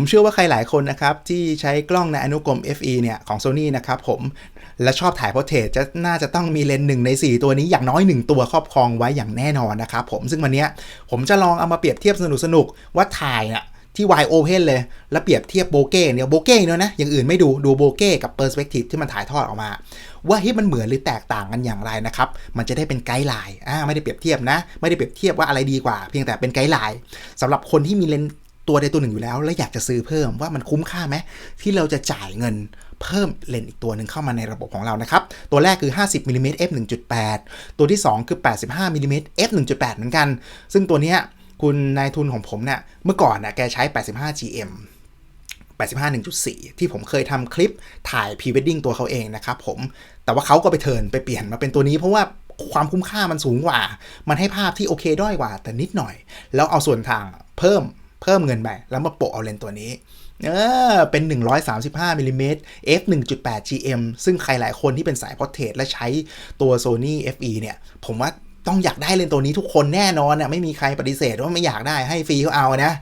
ผมเชื่อว่าใครหลายคนนะครับ ที่ใช้กล้องในอนุกรม FE เนี่ยของ Sony นะครับผม และชอบถ่าย portrait จะน่าจะต้องมีเลนส์หนึ่งใน 4 ตัวนี้อย่างน้อย 1 ตัวครอบครองไว้อย่างแน่นอนนะครับผมซึ่งวันนี้ผมจะลองเอามาเปรียบเทียบสนุกๆว่าถ่ายน่ะที่ wide open เลย แล้วเปรียบเทียบโบเก้เนี่ยโบเก้เนอะนะ อย่างอื่นไม่ดูดูโบเก้กับ perspective ที่มันถ่ายทอดออกมา ว่าเฮ้ยมันเหมือนหรือแตกต่างกันอย่างไรนะครับ มันจะได้เป็นไกด์ไลน์อ่าไม่ได้เปรียบเทียบนะ ไม่ได้เปรียบเทียบว่าอะไรดีกว่า เพียงแต่เป็นไกด์ไลน์สำหรับคนที่มีเลนส์ ตัวใดตัวหนึ่งอยู่แล้ว แล้วอยากจะซื้อเพิ่มว่ามันคุ้มค่าไหมที่เราจะจ่ายเงินเพิ่มเลนส์อีกตัวหนึ่งเข้ามาในระบบของเรานะครับ ตัวแรกคือ 50มิลลิเมตร f 1.8 ตัวที่ 2 คือ 85มิลลิเมตร f 1.8 เหมือนกัน ซึ่งตัวนี้คุณนายทุนของผมเนี่ยเมื่อก่อนน่ะแกใช้ 85 GM 85 1.4 ที่ผมเคยทำคลิปถ่ายพรีเวดดิ้งตัวเขาเองนะครับผม แต่ว่าเขาก็ไปเทิร์นไปเปลี่ยนมาเป็นตัวนี้เพราะว่าความคุ้มค่ามันสูงกว่า มันให้ภาพที่โอเคด้อยกว่า แต่นิดหน่อย แล้วเอาส่วนทางเพิ่ม เพิ่มเงินไปแล้วมาโปะเอาเลนตัวนี้เออเป็น 135มิลลิเมตร f 1.8 gm ซึ่งใครหลายคนที่เป็นสายพอร์เทรตและใช้ตัว Sony FE เนี่ย ผมว่าต้องอยากได้เลนตัวนี้ทุกคนแน่นอนน่ะไม่มีใครปฏิเสธว่าไม่อยากได้ให้ฟรีเขาเอานะ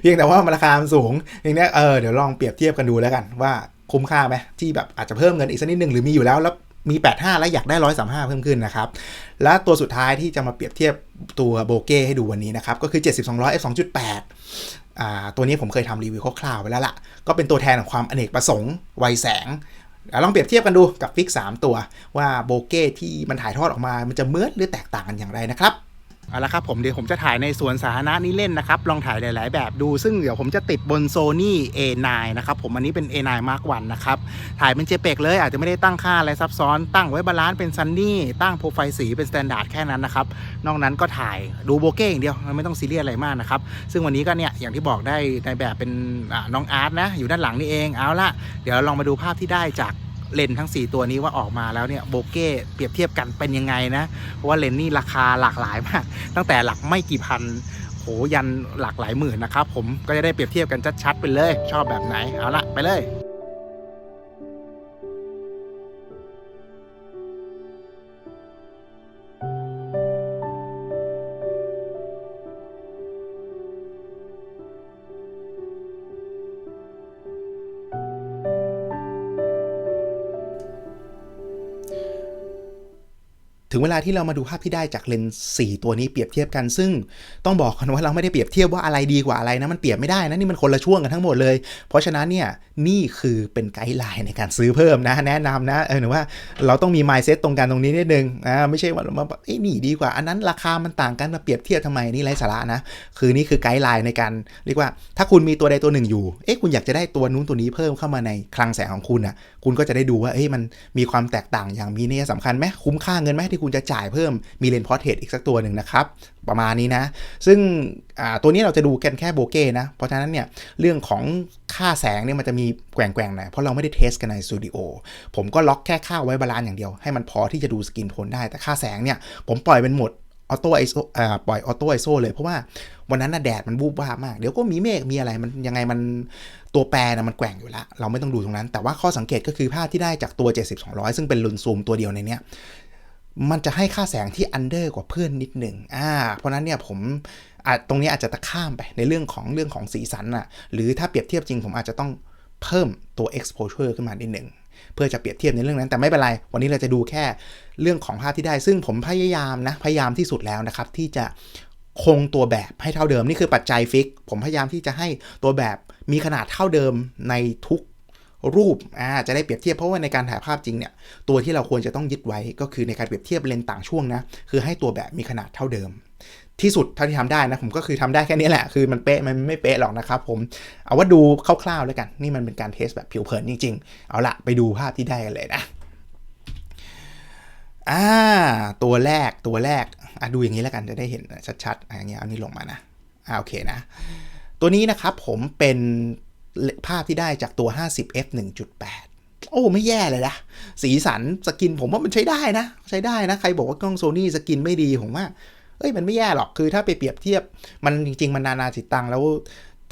เพียงแต่ว่ามันราคามสูงอย่างนี้เออเดี๋ยวลองเปรียบเทียบกันดูแล้วกันว่าคุ้มค่าไหมที่แบบอาจจะเพิ่มเงินอีกสักนิดหนึ่งหรือมีอยู่แล้วแล้ว มี 85 แล้วอยากได้ 135 เพิ่มขึ้นนะครับ และตัวสุดท้ายที่จะมาเปรียบเทียบตัวโบเก้ให้ดูวันนี้นะครับ ก็คือ 7200 f 2.8อ่าตัวนี้ผมเคยทำรีวิวคร่าวๆไว้แล้วล่ะ ก็เป็นตัวแทนของความอเนกประสงค์ไวแสงลองเปรียบเทียบกันดูกับฟิก 3 ตัว ว่าโบเก้ที่มันถ่ายทอดออกมา มันจะเหมือนหรือแตกต่างกันอย่างไรนะครับ เอาละครับผมเดี๋ยวผมจะถ่ายในสวนสาธารณะนี้เล่นนะครับ ลองถ่ายหลาย ๆ แบบดูซึ่งเดี๋ยวผมจะติดบน Sony A9 นะครับผมอันนี้เป็น A9 Mark 1นะครับ ถ่ายเป็น JPEG เลยอาจจะไม่ได้ตั้งค่าอะไรซับซ้อน ตั้งไว้บาลานซ์เป็นซันนี่ตั้งโปรไฟล์สีเป็น s แตนดาร์ดแค่นั้นนะครับ นอกนั้นก็ถ่ายดูโบเก้อย่างเดียวไม่ต้องซีเรียสอะไรมากนะครับ ซึ่งวันนี้ก็เนี่ยอย่างที่บอกได้ในแบบเป็นน้องอาร์ตนะอยู่ด้านหลังนี่เองเอาละเดี๋ยวลองมาดูภาพที่ได้จาก เลนทั้ง 4 ตัวนี้ว่าออกมาแล้วเนี่ยโบเก้เปรียบเทียบกันเป็นยังไงนะ เพราะว่าเลนนี่ราคาหลากหลายมาก ตั้งแต่หลักไม่กี่พันโหยันหลักหลายหมื่นนะครับผมก็จะได้เปรียบเทียบกันชัดๆไปเลย ชอบแบบไหนเอาละไปเลย ถึงเวลาที่เรามาดูภาพที่ได้จากเลนส์4ตัวนี้เปรียบเทียบกัน ซึ่งต้องบอกกันว่าเราไม่ได้เปรียบเทียบว่าอะไรดีกว่าอะไรนะมันเปรียบไม่ได้นะนี่มันคนละช่วงกันทั้งหมดเลย เพราะฉะนั้นเนี่ยนี่คือเป็นไกด์ไลน์ในการซื้อเพิ่มนะแนะนำนะเออหรือว่าเราต้องมี mindset ตรงกันตรงนี้นิดนึงอ่าไม่ใช่ว่าเรามาแบบเอ้ยนี่ดีกว่า อันนั้นราคามันต่างกันมาเปรียบเทียบทำไมนี่ไร้สาระนะคือนี่คือไกด์ไลน์ในการเรียกว่าถ้าคุณมีตัวใดตัวหนึ่งอยู่เอ๊ะคุณอยากจะได้ตัวนู้นตัวนี้เพิ่มเข้ามาในคลังแสงของคุณอะ คุณก็จะได้ดูว่าเอ้ยมันมีความแตกต่างอย่างมีนัยสำคัญไหมคุ้มค่าเงินไหมที่คุณจะจ่ายเพิ่มมีเลนพอร์เทรตอีกสักตัวหนึ่งนะครับ ประมาณนี้นะ ซึ่งตัวนี้เราจะดูกันแค่โบเก้นะ เพราะฉะนั้นเนี่ยเรื่องของค่าแสงเนี่ยมันจะมีแกว่งๆหน่อยเพราะเราไม่ได้เทสกันในสตูดิโอผมก็ล็อกแค่ค่าไว้บาลานซ์อย่างเดียวให้มันพอที่จะดูสกินโทนได้แต่ค่าแสงเนี่ยผมปล่อยเป็นโหมดออโต้ไอโซปล่อยออโต้ไอโซเลยเพราะว่าวันนั้นน่ะแดดมันบูบวาบมาก เดี๋ยวก็มีเมฆมีอะไรมันยังไงมัน ตัวแปรนะมันแกว่งอยู่แล้ว เราไม่ต้องดูตรงนั้น แต่ว่าข้อสังเกตก็คือภาพที่ได้จากตัว 70-200 ซึ่งเป็นลุนซูมตัวเดียวในเนี้ยมันจะให้ค่าแสงที่อันเดอร์กว่าเพื่อนนิดหนึ่งอ่า เพราะนั้นเนี่ยผมตรงนี้อาจจะตะข้ามไปในเรื่องของเรื่องของสีสันน่ะหรือถ้าเปรียบเทียบจริงผมอาจจะต้องเพิ่มตัว exposure ขึ้นมานิดหนึ่งเพื่อจะเปรียบเทียบในเรื่องนั้น แต่ไม่เป็นไร วันนี้เราจะดูแค่เรื่องของภาพที่ได้ ซึ่งผมพยายามนะ พยายามที่สุดแล้วนะครับ ที่จะ คงตัวแบบให้เท่าเดิมนี่คือปัจจัยฟิก ผมพยายามที่จะให้ตัวแบบมีขนาดเท่าเดิมในทุกรูปอ่าจะได้เปรียบเทียบเพราะว่าในการถ่ายภาพจริงเนี่ยตัวที่เราควรจะต้องยึดไว้ก็คือในการเปรียบเทียบเลนส์ต่างช่วงนะคือให้ตัวแบบมีขนาดเท่าเดิม ที่สุดเท่าที่ทำได้นะผมก็คือทำได้แค่นี้แหละคือมันเป๊ะมันไม่เป๊ะหรอกนะครับผมเอาว่าดูคร่าวๆแล้วกันนี่มันเป็นการเทสแบบผิวเผินจริง ๆ เอาละไปดูภาพที่ได้กันเลยนะอ่าตัวแรกตัวแรก อะดูอย่างนี้แล้วกันจะได้เห็นชัดๆอะอย่างเงี้ยเอานี่ลงมานะอ่าโอเคนะ ตัวนี้นะครับผมเป็นภาพที่ได้จากตัว 50f 1.8 โอ้ ไม่แย่เลยนะ สีสันสกินผมว่ามันใช้ได้นะ ใช้ได้นะ ใครบอกว่ากล้องโซนี่สกินไม่ดีผมว่าเอ้ยมันไม่แย่หรอกคือถ้าไปเปรียบเทียบมันจริง ๆ มันนานาจิตตังแล้ว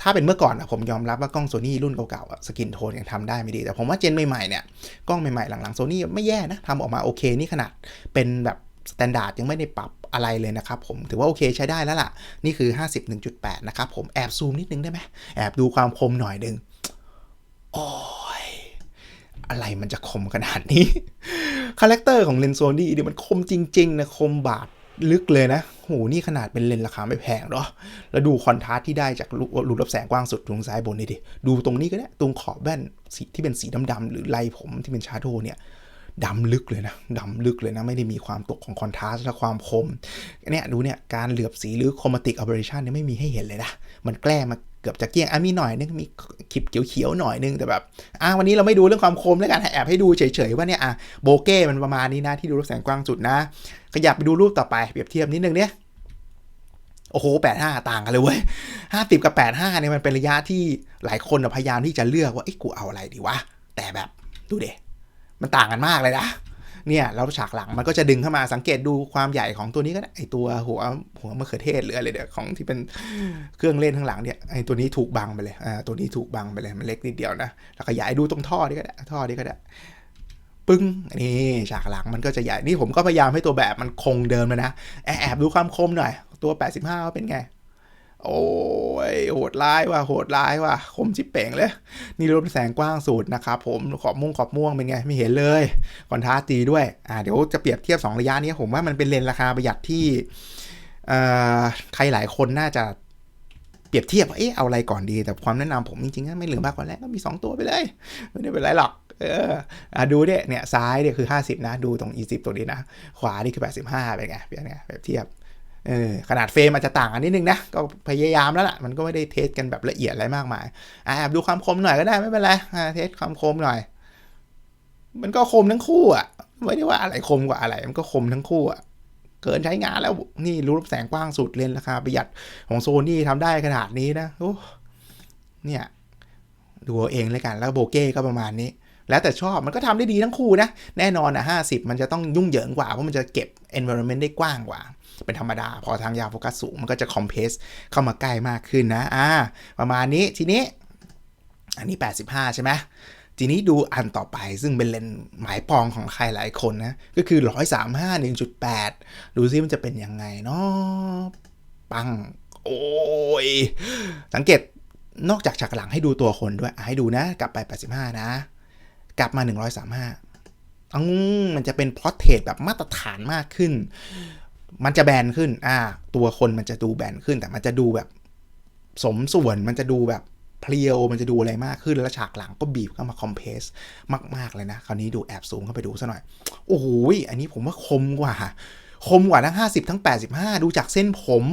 ถ้าเป็นเมื่อก่อนอะผมยอมรับว่ากล้องโซนี่รุ่นเก่าๆสกินโทนยังทำได้ไม่ดี แต่ผมว่าเจนใหม่ๆเนี่ย กล้องใหม่ๆ หลังๆโซนี่ไม่แย่นะทำออกมาโอเค นี่ขนาดเป็นแบบ สแตนดาร์ดยังไม่ได้ปรับอะไรเลยนะครับผมถือว่าโอเคใช้ได้แล้วล่ะ นี่คือ 51.8 นะครับผมแอบซูมนิดนึงได้ไหมแอบดูความคมหน่อยนึงโอ้ยอะไรมันจะคมขนาดนี้คาแรคเตอร์ของเลนส์โซนี่เนี่มันคมจริงๆนะคมบาดลึกเลยนะโหนี่ขนาดเป็นเลนส์ราคาไม่แพงเนาะแล้วดูคอนทราสที่ได้จากรูรูรับแสงกว้างสุดตรงซ้ายบนนี่ดิ ดูตรงนี้ก็ได้ ตรงขอบแว่นสีที่เป็นสีดำๆหรือลายผมที่เป็นชาโดเนี่ย ดำลึกเลยนะดำลึกเลยนะ ไม่ได้มีความตกของคอนทราสต์และความคมเนี่ยดูเนี่ยการเหลือบสีหรือ chromatic aberration เนี่ยไม่มีให้เห็นเลยนะ มันแกล้มาเกือบจะเกี้ยงอะมีหน่อยนึงมีคลิปเขียวๆหน่อยนึงแต่แบบอะวันนี้เราไม่ดูเรื่องความคมแล้วกันแอบให้ดูเฉยๆว่าเนี่ยอะโบเก้มันประมาณนี้นะที่ดูรับแสงกว้างสุดนะขยับไปดูรูปต่อไปเปรียบเทียบนิดนึงเนี่ยโอ้โห 85 ต่างกันเลยเว้ย 50 กับ 85 เนี่ยมันเป็นระยะที่หลายคนพยายามที่จะเลือกว่าไอ้กูเอาอะไรดีวะ แต่แบบดูเด มันต่างกันมากเลยนะเนี่ยแล้วฉากหลังมันก็จะดึงเข้ามาสังเกตดูความใหญ่ของตัวนี้ก็ได้ไอตัวหัวหัวมะเขือเทศหรืออะไรเดี๋ยวของที่เป็นเครื่องเล่นข้างหลังเนี่ยไอตัวนี้ถูกบังไปเลยอ่าตัวนี้ถูกบังไปเลยมันเล็กนิดเดียวนะแล้วขยายดูตรงท่อนี่ก็ได้ท่อนี้ก็ได้ปึ้งนี่ฉากหลังมันก็จะใหญ่นี่ผมก็พยายามให้ตัวแบบมันคงเดิมเลยนะแอบแอบดูความคมหน่อยตัว 85ว่าเป็นไง โอ้ยโหดร้ายว่ะโหดร้ายว่ะคมชิบเป่งเลยนี่รูปแสงกว้างสุดนะครับผมขอบม่วงขอบม่วงเป็นไงไม่เห็นเลยคอนทราสต์ดีด้วยอ่าเดี๋ยวจะเปรียบเทียบ 2 ระยะนี้ผมว่ามันเป็นเลนราคาประหยัดที่เอ่อใครหลายคนน่าจะเปรียบเทียบว่าเอ๊ะเอาอะไรก่อนดีแต่ความแนะนำผมจริงๆไม่เหลือมากกว่าแรกก็มี 2 ตัวไปเลยไม่ได้เป็นไรหรอกเอออะดูเนี่ยเนี่ยซ้ายเนี่ยคือ 50 นะ ดูตรง20ตัวนี้นะ ขวานี่คือ 85เป็นไงเป็นไงเปรียบเทียบ เออขนาดเฟรมอาจจะต่างกันนิดนึงนะก็พยายามแล้วล่ะมันก็ไม่ได้เทสกันแบบละเอียดอะไรมากมายอะแอบดูความคมหน่อยก็ได้ไม่เป็นไรอะเทสความคมหน่อย มันก็คมทั้งคู่อะไม่ได้ว่าอะไรคมกว่าอะไร มันก็คมทั้งคู่อะเกินใช้งานแล้วนี่รูปแสงกว้างสุดเลนส์ราคาประหยัดของโซนี่ทำได้ขนาดนี้นะโอ้เนี่ยดูเอาเองเลยกันแล้วโบเก้ก็ประมาณนี้ แล้วแต่ชอบมันก็ทำได้ดีทั้งคู่นะ แน่นอนอะห้าสิบมันจะต้องยุ่งเหยิงกว่า เพราะมันจะเก็บ environment ได้กว้างกว่า เป็นธรรมดา พอทางยาวโฟกัสสูงมันก็จะคอมเพสเข้ามาใกล้มากขึ้นนะอ่าประมาณนี้ทีนี้ อันนี้ 85 ใช่ไหมทีนี้ดูอันต่อไปซึ่งเป็นเลนส์หมายปองของใครหลายคนนะ ก็คือ 135 1.8 ดูซิมันจะเป็นยังไงเนาะปัง โอ้ย สังเกตนอกจากฉากหลังให้ดูตัวคนด้วย ให้ดูนะ กลับไป 85 นะ กลับมา 135อืมมันจะเป็นพลอร์เทรตแบบมาตรฐานมากขึ้น มันจะแบนขึ้น อ่า ตัวคนมันจะดูแบนขึ้น แต่มันจะดูแบบ สมส่วน มันจะดูแบบเพรียว มันจะดูอะไรมากขึ้น แล้วฉากหลังก็บีบเข้ามาคอมเพสมาก ๆ เลยนะ คราวนี้ดูแอบซูมเข้าไปดูซะหน่อย โอ้โห อันนี้ผมว่าคมกว่า คมกว่าทั้ง 50 ทั้ง 85 ดูจากเส้นผม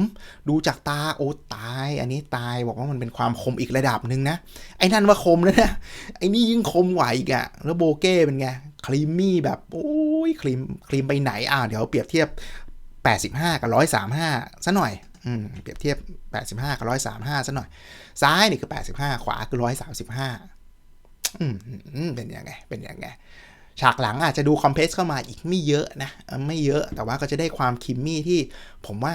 ดูจากตา โอ้ตาย อันนี้ตาย บอกว่ามันเป็นความคมอีกระดับหนึ่งนะ ไอ้นั่นว่าคมแล้วนะ ไอ้นี่ยิ่งคมกว่าอีกอะแล้วโบเก้เป็นไง ครีมมี่แบบ โอ้ย ครีม ครีมไปไหน อ่าเดี๋ยวเปรียบเทียบ 85 กับ 135ซะหน่อยอืมเปรียบเทียบ 85 กับ 135ซะหน่อย ซ้ายนี่คือ 85 ขวาคือ 135อืมเป็นยังไง เป็นยังไง ฉากหลังอาจจะดูคอมเพสเข้ามาอีกไม่เยอะนะ ไม่เยอะ แต่ว่าก็จะได้ความคิมมี่ที่ผมว่า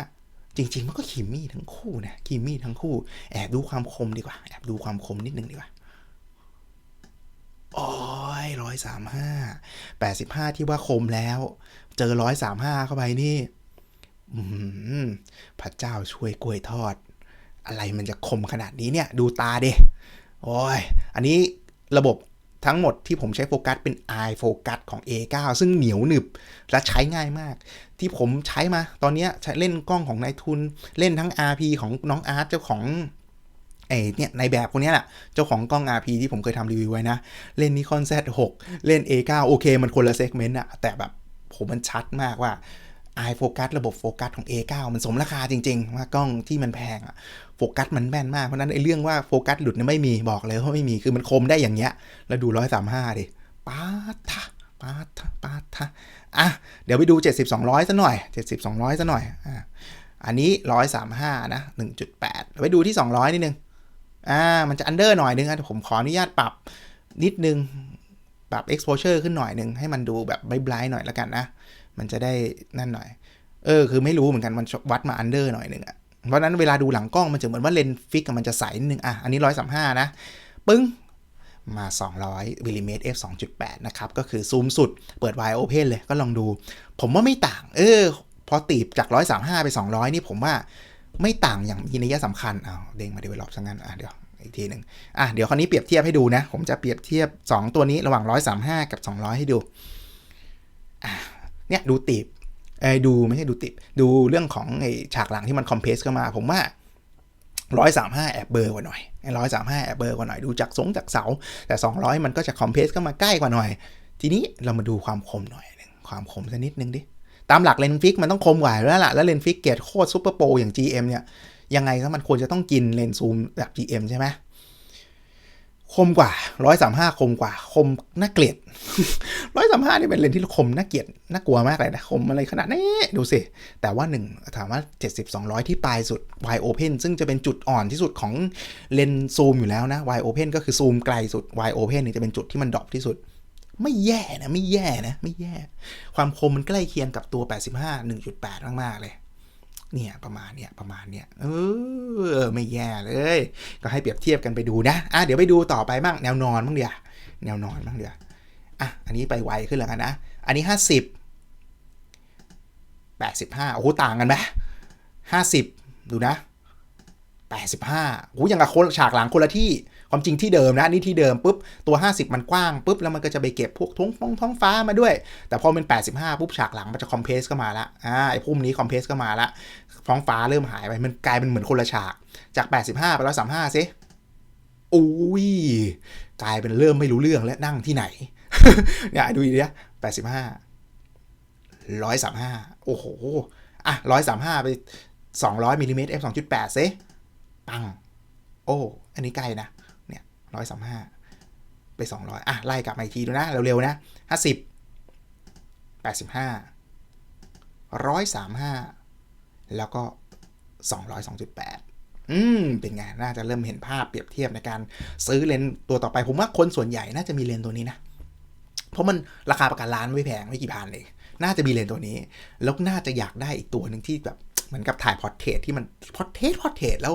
จริง ๆ มันก็คิมมี่ทั้งคู่นะ คิมมี่ทั้งคู่ แอบดูความคมดีกว่า แอบดูความคมนิดนึงดีกว่าโอ้ยร้อยสามห้าแปดสิบห้าที่ว่าคมแล้ว เจอร้อยสามห้าเข้าไปนี่ พระเจ้าช่วยกล้วยทอด อะไรมันจะคมขนาดนี้เนี่ย ดูตาเดโอ้ย อันนี้ระบบทั้งหมดที่ผมใช้โฟกัสเป็น i โฟกัสของ A9 ซึ่งเหนียวหนึบและใช้ง่ายมาก ที่ผมใช้มาตอนนี้ใช้เล่นกล้องของนายทุน เล่นทั้ง RP ของน้องอาร์ตเจ้าของไอเนี่ยในแบบคนนี้แหละ เจ้าของกล้อง RP ที่ผมเคยทำรีวิวไว้นะ เล่น Nikon Z6 เล่น A9 โอเค มันคนละเซกเมนต์อะแต่แบบผมมันชัดมากว่า i โฟกัสระบบโฟกัสของ A9 มันสมราคาจริง ๆ ว่ากล้องที่มันแพงอะโฟกัสมันแม่นมาก เพราะนั้นไอ้เรื่องว่าโฟกัสหลุดเนี่ยไม่มีบอกเลยว่าไม่มีคือมันคมได้อย่างเงี้ย แล้วดูร้อยสามห้าดิปาทะปาทะปาทะอะ เดี๋ยวไปดู 70 200ซะหน่อย 70 200ซะหน่อยอะอันนี้ 135 นะ 1.8เดี๋ยวไปดูที่ 200 นิดนึงอ่ามันจะอันเดอร์หน่อยนึงนะผมขออนุญาตปรับนิดนึง ปรับ exposure ขึ้นหน่อยนึง ให้มันดูแบบไบรท์ๆหน่อยแล้วกันนะ มันจะได้นั่นหน่อย เออ คือไม่รู้เหมือนกันมันวัดมาอันเดอร์หน่อยหนึ่งอะเพราะนั้นเวลาดูหลังกล้องมันจะเหมือนว่าเลนส์ฟิกมันจะใสนิดนึงอะอันนี้135นะ ปึ้งมา 200มิลลิเมตร f 2.8 นะครับ ก็คือซูมสุด เปิด wide open เลย ก็ลองดู ผมว่าไม่ต่าง เออ พอตีบจาก 135 ไป 200 นี่ผมว่าไม่ต่างอย่างมีนัยสำคัญเอาเด้งมาดีเวลลอปซะงั้น อะ เดี๋ยว อีกทีหนึ่งอะ เดี๋ยวคราวนี้เปรียบเทียบให้ดูนะ ผมจะเปรียบเทียบ 2 ตัวนี้ระหว่าง 135 กับ 200 ให้ดู อะ เนี่ยดูตีบเอ้ดูไม่ใช่ดูติดดูเรื่องของไอ้ฉากหลังที่มันคอมเพสเข้ามา ผมว่าร้อยสามห้าแอบเบอร์กว่าหน่อยร้อยสามห้าแอบเบอร์กว่าหน่อยดูจากสงจากเสา แต่สองร้อยมันก็จะคอมเพสเข้ามาใกล้กว่าหน่อย ทีนี้เรามาดูความคมหน่อยนึงความคมสักนิดนึงดิตามหลักเลนฟิกมันต้องคมกว่าแล้วล่ะ แล้วเลนฟิกเกตโคตรซูเปอร์โปรอย่าง GM เนี่ยยังไงก็มันควรจะต้องกินเลนส์ซูมแบบ GM ใช่ไหม คมกว่า135คมกว่า คมน่าเกลียด135นี่เป็นเลนที่คมน่าเกลียดน่ากลัวมากเลยนะ คมอะไรขนาดนี้ดูสิ แต่ว่าหนึ่งถามว่า70 200ที่ปลายสุด wide open ซึ่งจะเป็นจุดอ่อนที่สุดของเลนซูมอยู่แล้วนะ wide open ก็คือซูมไกลสุด wide open นี่จะเป็นจุดที่มันดรอปที่สุด ไม่แย่นะ ไม่แย่นะ ไม่แย่ ความคมมันใกล้เคียงกับตัว 85 1.8 มากๆเลยเนี่ยประมาณเนี่ยประมาณเนี่ยเออ อไม่แย่เลย ก็ให้เปรียบเทียบกันไปดูนะอะเดี๋ยวไปดูต่อไปบ้างแนวนอนบ้างเดียวแนวนอนบ้างเดียวอะอันนี้ไปไวขึ้นแล้วกันนะ อันนี้ 50 85โอ้โหต่างกันไหม50 ดูนะ 85โอ้โหยังกับคนฉากหลังคนละที่ ความจริงที่เดิมนะนี่ที่เดิมปุ๊บตัว 50 มันกว้างปุ๊บแล้วมันก็จะไปเก็บพวกท้องท้องท้องฟ้ามาด้วย แต่พอเป็น 85ปุ๊บฉากหลังมันจะคอมเพรสเข้ามาละอ่าไอ้พุ่มนี้คอมเพรสเข้ามาละท้องฟ้าเริ่มหายไปมันกลายเป็นเหมือนคนละฉากจาก 85 ไป135ซิอุ้ยกลายเป็นเริ่มไม่รู้เรื่องแล้วนั่งที่ไหนเนี่ยดูดิเนี่ย85 135โอ้โหอะ135ไป200มิลลิเมตร f 2.8ซิปัง โอ้ อันนี้ไกลนะ ร้อยสามห้าไปสองร้อยอะ ไล่กลับมาอีกทีดูนะ เร็วๆนะห้าสิบแปดสิบห้าร้อยสามห้าแล้วก็สองร้อยสองจุดแปดอืม เป็นไง น่าจะเริ่มเห็นภาพเปรียบเทียบในการซื้อเลนตัวต่อไป ผมว่าคนส่วนใหญ่น่าจะมีเลนตัวนี้นะ เพราะมันราคาประกันล้านไม่แพงไม่กี่พันเลย น่าจะมีเลนตัวนี้ แล้วน่าจะอยากได้อีกตัวหนึ่งที่แบบเหมือนกับถ่ายพอร์เทรตที่มันพอร์เทรตพอร์เทรตแล้ว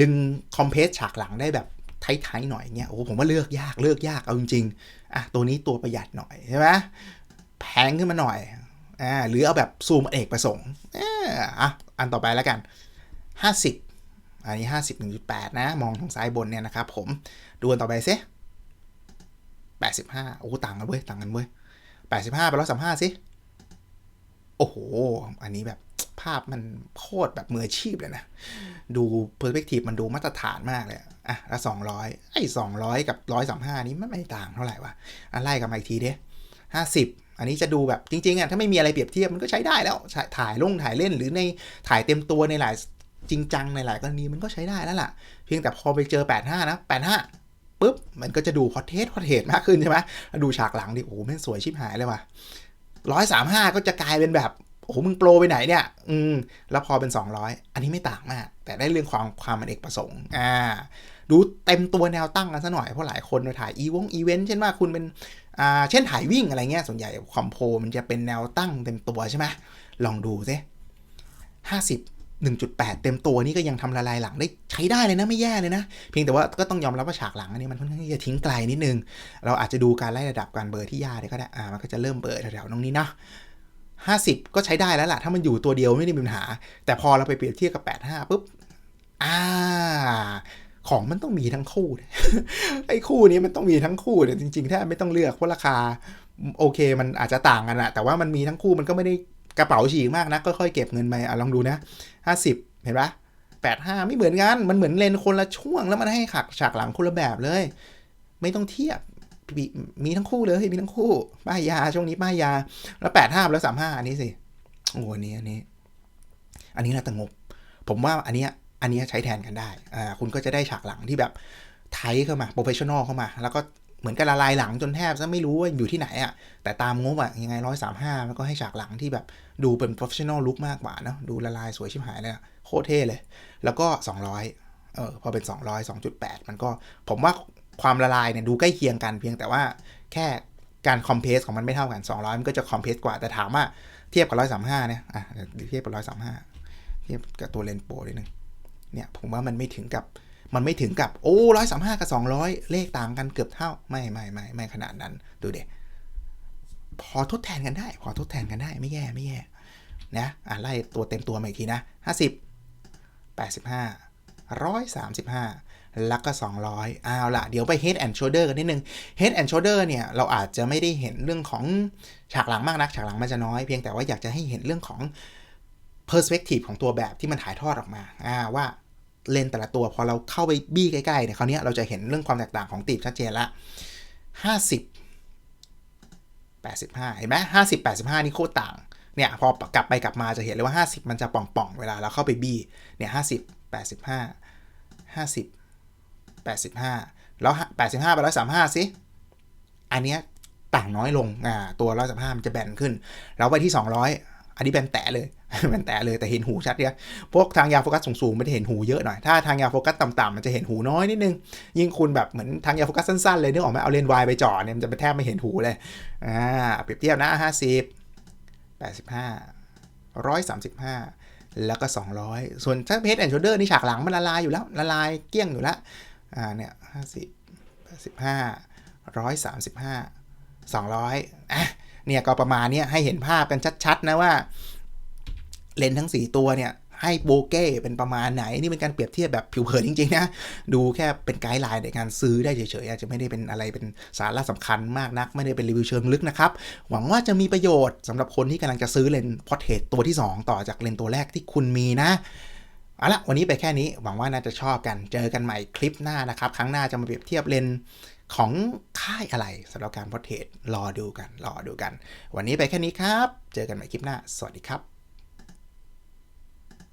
ดึงคอมเพรสฉากหลังได้แบบ ไทยๆหน่อยเงี้ยโอ้ผมว่าเลือกยากเลือกยากเอาจริงๆอะตัวนี้ตัวประหยัดหน่อยใช่ไหมแพงขึ้นมาหน่อยอ่าหรือเอาแบบซูมเอกประสงค์อะอันต่อไปแล้วกัน 50 อันนี้ 51.8 นะ มองทางซ้ายบนเนี่ยนะครับผมดูอันต่อไปซิ85 โอ้ต่างกันเว้ยต่างกันเว้ย85 ไป135สิโอ้โห อันนี้แบบ ภาพมันโคตรแบบมืออาชีพเลยนะ ดูเพอร์สเปกทีฟมันดูมาตรฐานมากเลย อะแล้วสองร้อยไอ้สองร้อยกับร้อยสามห้านี้มันไม่ต่างเท่าไหร่วะอะไล่กันมาอีกทีเด้ห้าสิบอันนี้จะดูแบบจริงๆอะถ้าไม่มีอะไรเปรียบเทียบมันก็ใช้ได้แล้วถ่ายลงถ่ายเล่นหรือในถ่ายเต็มตัวในหลายจริงจังในหลายกรณีมันก็ใช้ได้แล้วล่ะ เพียงแต่พอไปเจอ 85 นะ 85ปุ๊บ มันก็จะดูพอเทสพอเทสมากขึ้นใช่ไหมแล้วดูฉากหลังดิ โอ้โหแม่งสวยชิบหายเลยว่ะร้อยสามห้าก็จะกลายเป็นแบบ โอ้โหมึงโปรไปไหนเนี่ย อืม แล้วพอเป็น 200 อันนี้ไม่ต่างมาก แต่ได้เรื่องความความมันเอกประสงค์ อ่า ดูเต็มตัวแนวตั้งกันซะหน่อย เพราะหลายคนถ่ายอีวงอีเวนต์เช่นว่าคุณเป็น อ่า เช่นถ่ายวิ่งอะไรเงี้ย ส่วนใหญ่คอมโพมันจะเป็นแนวตั้งเต็มตัวใช่ไหมลองดูซิห้าสิบ1.8 เต็มตัวนี่ก็ยังทำละลายหลังได้ใช้ได้เลยนะไม่แย่เลยนะ เพียงแต่ว่าก็ต้องยอมรับว่าฉากหลังอันนี้มันค่อนข้างจะทิ้งไกลนิดนึง เราอาจจะดูการไล่ระดับการเบอร์ที่ยาได้ก็ได้อ่ามันก็จะเริ่มเบอร์แถวๆตรงนี้นะ 50 ก็ใช้ได้แล้วล่ะ ถ้ามันอยู่ตัวเดียวไม่ได้มีปัญหา แต่พอเราไปเปรียบเทียบกับ 85ปุ๊บอ่าของมันต้องมีทั้งคู่ ไอ้คู่นี้มันต้องมีทั้งคู่เนี่ยจริงๆ ถ้าไม่ต้องเลือกเพราะราคาโอเค มันอาจจะต่างกันอะแต่ว่ามันมีทั้งคู่มันก็ไม่ได้กระเป๋าฉีกมากนะค่อยๆเก็บเงินไปอะลองดูนะ50 เห็นปะ85 ไม่เหมือนกัน มันเหมือนเลนคนละช่วงแล้วมันให้ขักฉากหลังคนละแบบเลย ไม่ต้องเทียบ มีทั้งคู่เลยมีทั้งคู่ ป้ายยาช่วงนี้ป้ายยา แล้วแปดห้าแล้วสามห้าอันนี้สิโอ้อันนี้อันนี้ อันนี้น่าตงบ ผมว่าอันนี้อันนี้ใช้แทนกันได้อ่าคุณก็จะได้ฉากหลังที่แบบไทยเข้ามาโปรเฟชชั่นอลเข้ามา แล้วก็เหมือนกับละลายหลังจนแทบจะไม่รู้ว่าอยู่ที่ไหนอะ่ะ แต่ตามงบอะ่ะยังไงร้อยสามห้ามันก็ให้ฉากหลังที่แบบดูเป็นโปรเฟชชั่นอลลุคมากกว่าเนาะดูละลายสวยชิบหายเลยโคตรเท่เลย แล้วก็ 200เออพอเป็น 200 2.8 มันก็ผมว่า ความละลายเนี่ยดูใกล้เคียงกันเพียงแต่ว่าแค่การคอมเพสของมันไม่เท่ากัน 200 มันก็จะคอมเพสกว่าแต่ถามว่าเทียบกับ 135เนี่ยอะเทียบกับ135 เทียบกับตัวเลนโปรนิดนึงเนี่ยผมว่ามันไม่ถึงกับมันไม่ถึงกับโอ้ร้อยสามห้ากับสองร้อยเลขต่างกันเกือบเท่า ไม่ไม่ไม่ไม่ขนาดนั้น ดูเด็พอทดแทนกันได้ พอทดแทนกันได้ไม่แย่ไม่แย่นะอะไล่ตัวเต็มตัวมาอีกทีนะห้าสิบแปดสิบห้าร้อยสามสิบห้า แล้วก็ 200เอาวล่ะเดี๋ยวไป head and shoulder กันนิดนึง head and shoulder เนี่ยเราอาจจะไม่ได้เห็นเรื่องของฉากหลังมากนัก ฉากหลังมันจะน้อยเพียงแต่ว่าอยากจะให้เห็นเรื่องของ perspective ของตัวแบบที่มันถ่ายทอดออกมาอ่าว่าเลนแต่ละตัวพอเราเข้าไปบี้ใกล้ๆเนี่ยคราวนี้เราจะเห็นเรื่องความแตกต่างของตีบชัดเจนละ 50 85 เห็นไหม50 85 นี่โคตรต่างเนี่ยพอกลับไปกลับมาจะเห็นเลยว่า 50 มันจะป่องๆ เวลาเราเข้าไปบี้เนี่ย50 85 50 85 แล้ว 85ไป135 สิ อันเนี้ยต่างน้อยลงอ่าตัว135มันจะแบนขึ้น แล้วไปที่ 200 อันนี้แบนแตะเลย แบนแตะเลยแต่เห็นหูชัดเนี่ยพวกทางยาวโฟกัสสูงๆม่ได้เห็นหูเยอะหน่อย ถ้าทางยาวโฟกัสต่ำๆมันจะเห็นหูน้อยนิดนึง ยิ่งคุณแบบเหมือนทางยาวโฟกัสสั้นๆเลยนึกออกไหมเอาเลนส์วายไปจ่อเนี่ยมันจะแทบไม่เห็นหูเลยอ่าเปรียบเทียบนะ 50 85 135 แล้วก็ 200 ส่วนถ้าเพจแอนด์โชเดอร์นี่ฉากหลังมันละลายอยู่แล้วละลายเกี้ยงอยู่แล้ว อ่าเนี่ย50 85 135 200อะเนี่ยก็ประมาณเนี้ยให้เห็นภาพกันชัด ๆ นะว่า เลนส์ทั้ง 4 ตัวเนี่ย ให้โบเก้เป็นประมาณไหน นี่เป็นการเปรียบเทียบแบบผิวเผินจริง ๆ นะ ดูแค่เป็นไกด์ไลน์ในการซื้อได้เฉยๆ อาจจะไม่ได้เป็นอะไรเป็นสาระสำคัญมากนัก ไม่ได้เป็นรีวิวเชิงลึกนะครับ หวังว่าจะมีประโยชน์สำหรับคนที่กำลังจะซื้อเลนส์พอเทตตัวที่ 2 ต่อจากเลนส์ตัวแรกที่คุณมีนะ เอาละวันนี้ไปแค่นี้หวังว่าน่าจะชอบกันเจอกันใหม่คลิปหน้านะครับ ครั้งหน้าจะมาเปรียบเทียบเลนของค่ายอะไรสำหรับการพอเทรรอดูกัน รอดูกัน วันนี้ไปแค่นี้ครับ เจอกันใหม่คลิปหน้า สวัสดีครับ